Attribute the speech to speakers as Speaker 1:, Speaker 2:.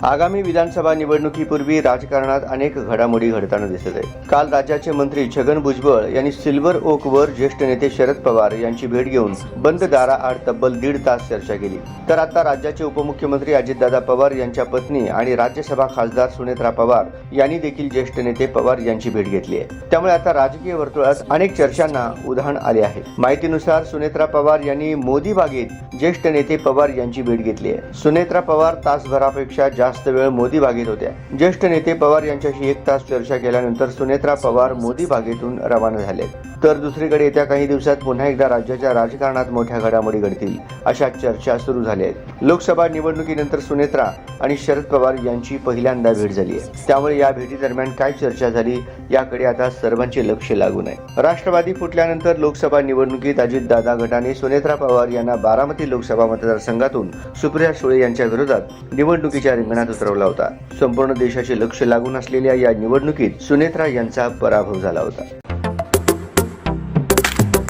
Speaker 1: आगामी विधानसभा निवडणुकीपूर्वी राजकारणात अनेक घडामोडी घडताना दिसत आहेत. काल राज्याचे मंत्री छगन भुजबळ यांनी सिल्वर ओकवर ज्येष्ठ नेते शरद पवार यांची भेट घेऊन बंद दाराआड तब्बल दीड तास चर्चा केली. तर आता राज्याचे उपमुख्यमंत्री अजितदादा पवार यांच्या पत्नी आणि राज्यसभा खासदार सुनेत्रा पवार यांनी देखील ज्येष्ठ नेते पवार यांची भेट घेतली आहे. त्यामुळे आता राजकीय वर्तुळात अनेक चर्चांना उधाण आले आहे. माहितीनुसार सुनेत्रा पवार यांनी मोदी बागेत ज्येष्ठ नेते पवार यांची भेट घेतली आहे. सुनेत्रा पवार तासभरापेक्षा जास्त वेळ मोदी बागेत होत्या. ज्येष्ठ नेते पवार यांच्याशी एक तास चर्चा केल्यानंतर सुनेत्रा पवार मोदी बागेतून रवाना झाले. तर दुसरीकडे येत्या काही दिवसात पुन्हा एकदा राज्याच्या राजकारणात मोठ्या घडामोडी घडतील अशा चर्चा सुरू झाल्या आहेत. लोकसभा निवडणुकीनंतर सुनेत्रा आणि शरद पवार यांची पहिल्यांदा भेट झाली आहे. त्यामुळे या भेटीदरम्यान काय चर्चा झाली याकडे आता सर्वांचे लक्ष लागून आहे. राष्ट्रवादी फुटल्यानंतर लोकसभा निवडणुकीत अजितदादा गटाने सुनेत्रा पवार यांना बारामती लोकसभा मतदारसंघातून सुप्रिया सुळे यांच्या विरोधात निवडणुकीच्या रिंगणात उतरवला होता. संपूर्ण देशाचे लक्ष लागून असलेल्या या निवडणुकीत सुनेत्रा यांचा पराभव झाला होता.